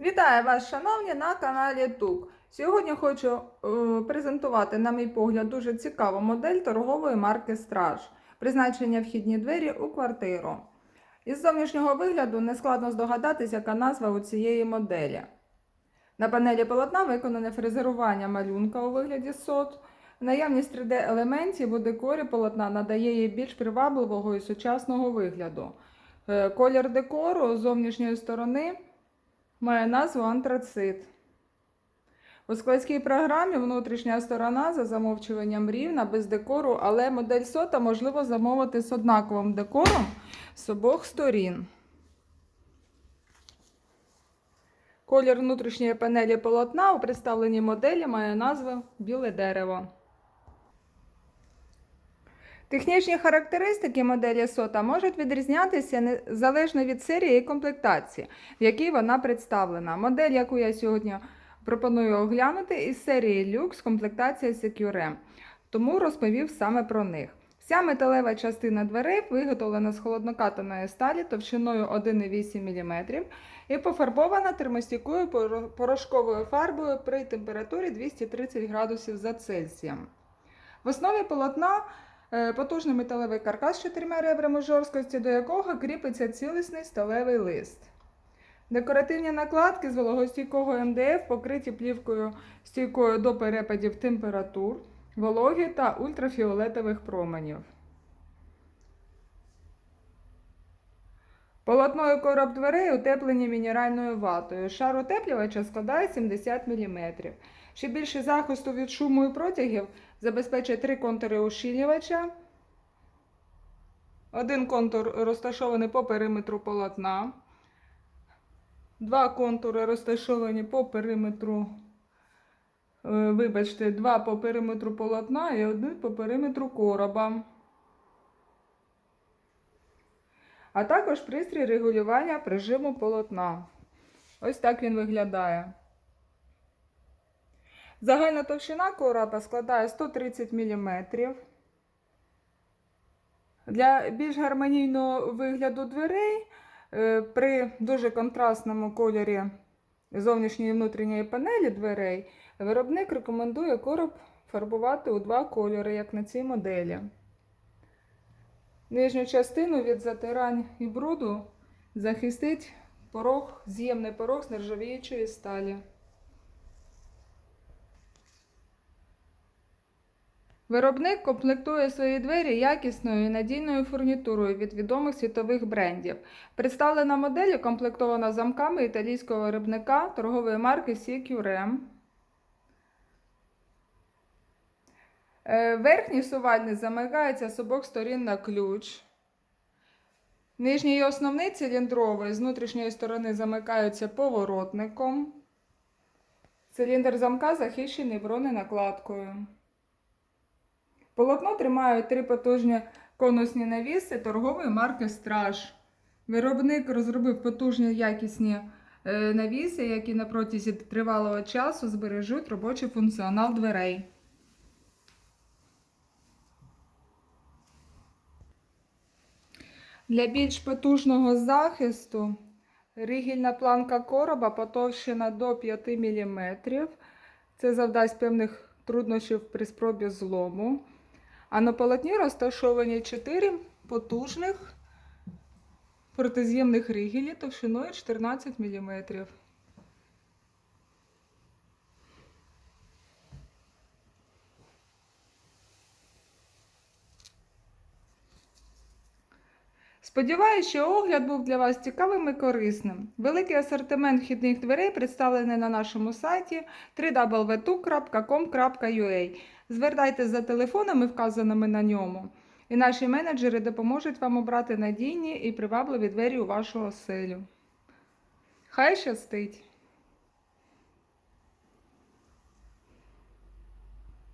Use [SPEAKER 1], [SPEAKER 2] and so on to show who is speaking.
[SPEAKER 1] Вітаю вас, шановні, на каналі ТУК. Сьогодні хочу е, презентувати, на мій погляд, дуже цікаву модель торгової марки Страж. Призначення вхідні двері у квартиру. Із зовнішнього вигляду нескладно здогадатись, яка назва у цієї моделі. На панелі полотна виконане фрезерування малюнка у вигляді сот. Наявність 3D-елементів у декорі полотна надає їй більш привабливого і сучасного вигляду. Е, Колір декору з зовнішньої сторони має назву антрацит. У складській програмі внутрішня сторона за замовчуванням рівна, без декору, але модель сота можливо замовити з однаковим декором з обох сторін. Колір внутрішньої панелі полотна у представленій моделі має назву біле дерево. Технічні характеристики моделі сота можуть відрізнятися не- залежно від серії і комплектації, в якій вона представлена. Модель, яку я сьогодні пропоную оглянути, із серії Lux комплектація Secure, тому розповів саме про них. Вся металева частина дверей виготовлена з холоднокатаної сталі товщиною 1,8 мм і пофарбована термостійкою порошковою фарбою при температурі 230 градусів за Цельсієм. В основі полотна потужний металевий каркас з чотирма ребрами жорсткості, до якого кріпиться цілісний сталевий лист. Декоративні накладки з вологостійкого МДФ покриті плівкою стійкою до перепадів температур, вологи та ультрафіолетових променів. Полотно і короб дверей утеплені мінеральною ватою. Шар утеплювача складає 70 мм. Ще більше захисту від шуму і протягів забезпечує три контури ущільнювача. Один контур розташований по периметру полотна. Два контури розташовані по периметру. е, Вибачте, два по периметру полотна і один по периметру короба. А також пристрій регулювання прижиму полотна. Ось так він виглядає. Загальна товщина короба складає 130 мм. Для більш гармонійного вигляду дверей е, при дуже контрастному кольорі зовнішньої і внутрішньої панелі дверей виробник рекомендує короб фарбувати у два кольори, як на цій моделі. Нижню частину від затирань і бруду захистить порог, з'ємний порог з нержавіючої сталі. Виробник комплектує свої двері якісною і надійною фурнітурою від відомих світових брендів. Представлена модель укомплектована замками італійського виробника торгової марки CQRM. Е, Верхній сувальник замикається з обох сторін на ключ. Нижній і основний циліндровий з внутрішньої сторони замикаються поворотником. Циліндр замка захищений броненакладкою. Полотно тримають три потужні конусні навіси торгової марки Страж. Виробник розробив потужні якісні е, навіси, які на протязі тривалого часу збережуть робочий функціонал дверей. Для більш потужного захисту ригільна планка короба потовщена до 5 мм. Це завдасть певних труднощів при спробі злому. А на полотні розташовані 4 потужних протиз'ємних ригелі товщиною 14 мм. Сподіваюсь, що огляд був для вас цікавим і корисним. Великий асортимент вхідних дверей представлений на нашому сайті www.com.ua. Звертайтеся за телефонами, вказаними на ньому, і наші менеджери допоможуть вам обрати надійні і привабливі двері у вашу оселю. Хай щастить!